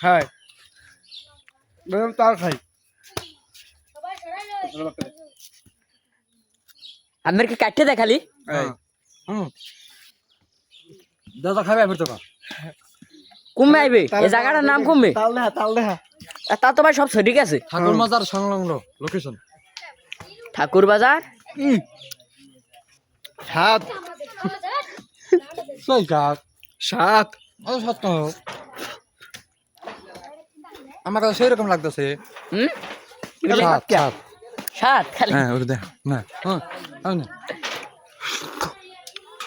খাই। আমার কি কাটতে দেখালি দাদা খাবে তোরা কমবে আইবে। এই জায়গাটার নাম কমবে তা তোমার সব সঠিক আছে। ঠাকুর মাজার সংলগ্ন লোকেশন ঠাকুর বাজার? সাত। সাত। সত্য আমার কাছে সেই রকম লাগতেছে হুম সাত সাত। সাত খালি। হ্যাঁ ওটা দেখ না হ্যাঁ না।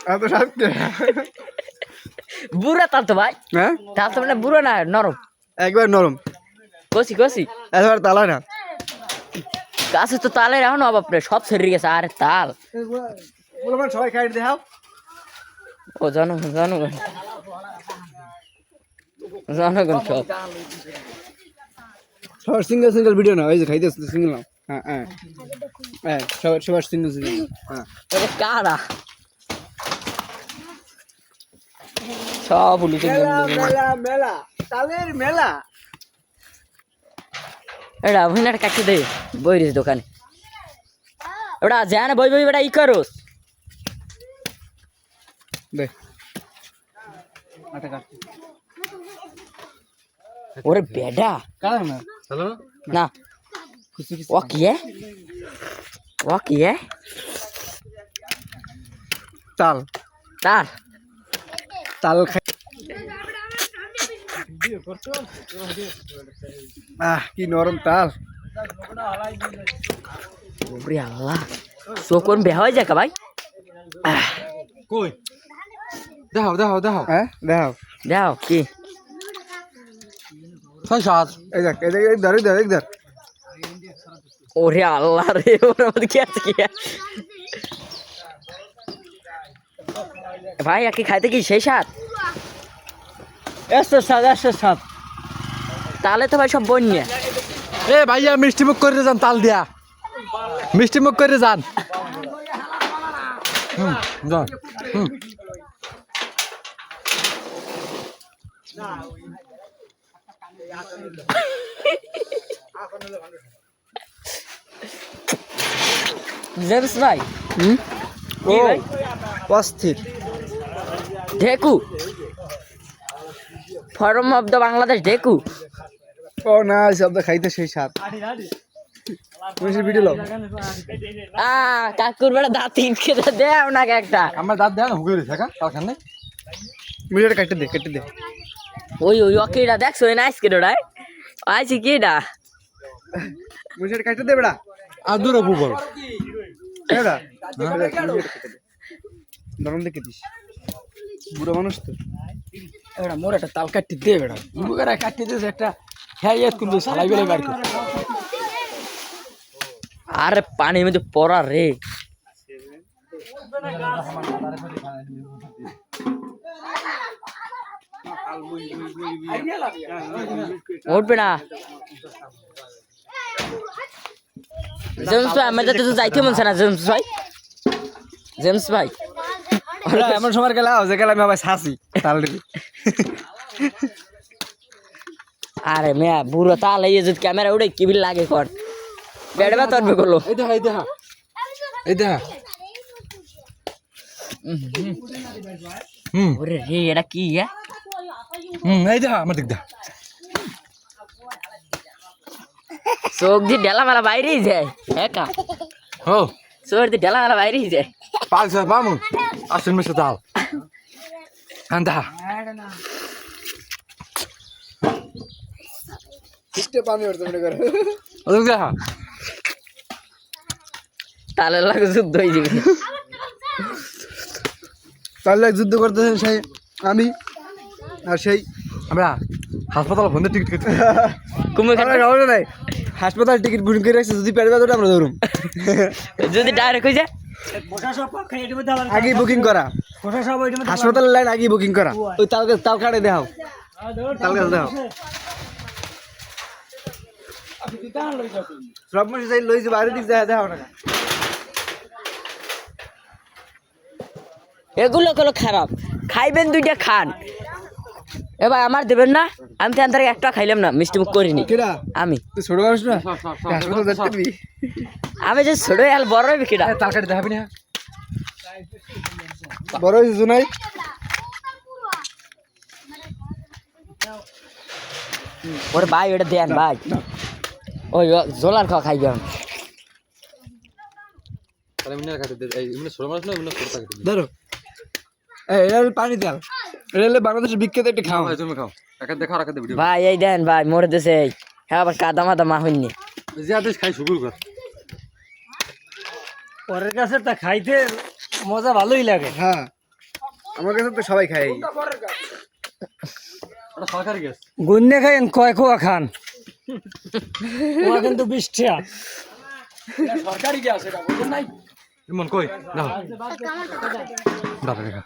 এত সাত বুড়া তাল তো ভাই। হ্যাঁ? তাল তো মানে বুড়ো না নরম। একবার নরম। কষি কষি। একবার তালা না। গাছে তো তালের এখন অভাব নেই সব সেরে গেছে আরে তাল। বলো সবাই খাই দেখাও। ও জনগণ জনগণ। জনগণ সব। সবার সিঙ্গেল সিঙ্গেল ভিডিও না ওই যে খাইতে সিঙ্গেল নাও। হ্যাঁ হ্যাঁ। হ্যাঁ সবার সবার সিঙ্গেল সিঙ্গেল হ্যাঁ। এটা কারা? সব উলুটে মেলা মেলা তালের মেলা। কাটতে দে বইরিস দোকানে। ওটা যা না বই বই বেটা ই করো দে। আটা কাট ওরে বেডা। কার না? চলো না। ও কি ও কি তাল। তার তাল খাই। আহ কি নরম তাল। ওরে আল্লাহ। শোকন বেহ হয়ে যায় ভাই? কই? দেখাও দেখাও দেখাও। হ্যাঁ? দেখাও। দাও কি? ছয় সাত। এই দেখ এই দেখ এই ধর এই ধর এই ধর। ওরে আল্লাহ রে ওর কি আছে কি ভাই আকি খাইতে কি সেই সাত একশো সাত একশো সাত তাহলে তো ভাই সব বন্যা এ ভাইয়া মিষ্টি মুখ করে যান তাল দিয়া। মিষ্টি মুখ করে যান। হুম হুম। জেমস ভাই। হুম? ও অস্থির ঢেকু ফরম অফ দ্য বাংলাদেশ ঢেকু ও না শব্দ খাইতে সেই সাত তুমি ভিডিও লো আ কাকুর বেড়া দাঁত খেতে দেও না একটা। আমার দাঁত দেয় না হুকে রয়েছে হ্যাঁ তাল খান ভিডিওটা কেটে দে কেটে দে। ওই ওই ওকেটা দেখছ ওই নাইস কেডা আইছি কেডা ভিডিওটা কেটে দে বেড়া আর দূরে বেড়া নরম দেখে দিস। বুড়ো মানুষ তো। এবার মোর একটা তাল কাটতে দে বেড়া মুগেরা কাটতে দিস একটা হ্যাঁ ইয়াদ করবি সালাই বেলে কর। আরে পানি মধ্যে পড়া রে। উঠবে না জেমস ভাই আমাদের তো যাইতে মনছে না জেমস ভাই। জেমস ভাই। এমন সময় গেলা যে গেলাম আমি আবার শাসি তাল আরে মেয়া বুড়ো তাহলে এই যদি ক্যামেরা উড়ে কি বিল লাগে কর। বেড়বা তরবে করল এই দেখা এই দেখা। এই দেখা। হুম। ওরে রে এটা কি হ্যাঁ? হুম এই দেখা আমার দিক দেখা। চোখ দিয়ে ডেলা মারা বাইরেই যায় একা। ও। চোখ দিয়ে ডেলা মারা বাইরেই যায়। পাল স্যার বামুন। আসুন মিশে তাল হ্যাঁ দেখা। দেখা। তাহলে লাগে যুদ্ধ হয়ে যাবে। তাহলে যুদ্ধ করতেছেন সেই আমি। আর সেই আমরা হাসপাতাল ফোন টিকিট কেটে কুমির আমরা খবর নাই। হাসপাতাল টিকিট বুকিং করে রাখছি যদি পেরে ব্যথাটা আমরা ধরুম যদি ডাইরেক্ট হয়ে যায়। আগে বুকিং করা। হাসপাতালের লাইন আগে বুকিং করা। ওই তাল তাল কাটে দেখাও। তাল গাছ দেখাও। সব মানুষ যাই লইছে বাইরে দিক দেখা দেখাও না। এগুলো গুলো খারাপ। খাইবেন দুইটা খান। এ ভাই আমার দেবেন না আমি তো আন্তরিক একটা খাইলাম না মিষ্টি মুখ করিনি। আমি। তুই ছোট মানুষ না? হাসপাতাল যেতে পারবি আমি যে ছোট আল বড় হইবে কিনা তাল কাটি দেখাবি না? বড় হয়েছে জুনাই ওরে ভাই ওটা দেন ভাই। ওই ও জোলার খাওয়া খাইবে আমি। তাহলে এমনি কাটি দে এই এমনি ছোট মানুষ না এমনি ছোট কাটি দে ধরো। পানি তেল হলো বাংলাদেশের বিখ্যাত একটা খাওয়া। ভাই তুমি খাও। একা রাখা ভিডিও ভাই এই দেন ভাই মরে দেশে হ্যাঁ আবার কাদা মাদা মা হইনি। যে আদেশ খাই শুরু কর। পরের কাছে তা খাইতে মজা ভালোই লাগে। হ্যাঁ আমার কাছে তো সবাই খায়। এটা গুন্নে খাইন কয় কোয়া খান? কিন্তু বিশ সরকারি গ্যাস এটা নাই। ইমন কই না দাদা দেখা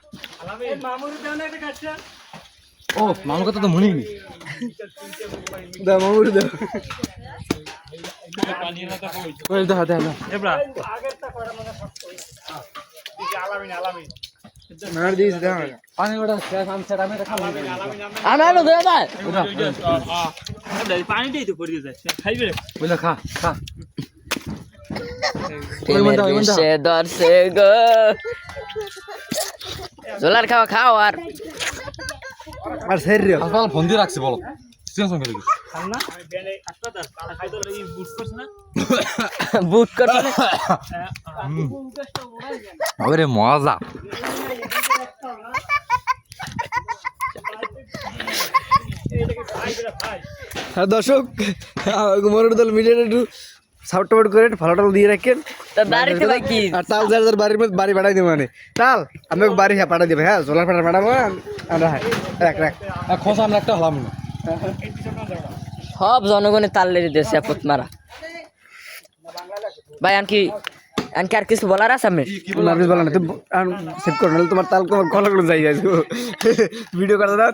ও মামুর কথা তো মনে নেই দাও মামুর দাও। মার দাও পানি ওটা শেষ আমি সেটা আমি এটা আমি আনো দে ভাই বুঝলে খা খা প্রেমের বিষে দর্শে গো। জোলার খাওয়া খাও আর। আর সের রে। হাসপাতাল ফোন দিয়ে রাখছি বলো। সিজন সঙ্গে দেখি বুট মজা। হ্যাঁ দর্শক মরুর দল মিডিয়াটা একটু সাপোর্ট টাপোর্ট করে ফলো টল দিয়ে রাখেন। তা বাড়িতে ভাই কি? আর তাল যার যার বাড়ির মধ্যে বাড়ি পাঠাই দেবো মানে। তাল আমি বাড়ি হ্যাঁ পাঠাই দেবো। হ্যাঁ সোলার পাঠা পাঠাবো আমরা হ্যাঁ রাখ রাখ। খোঁজ আমরা একটা হলাম না। সব জনগণের তাল্লে দিতেছে পুত মারা। ভাই আনকি আনকি আর কিছু বলার আছে আপনার? নার্গিস বলা না তুমি সেভ করো তোমার তাল যাই যাই ভিডিও করে দাও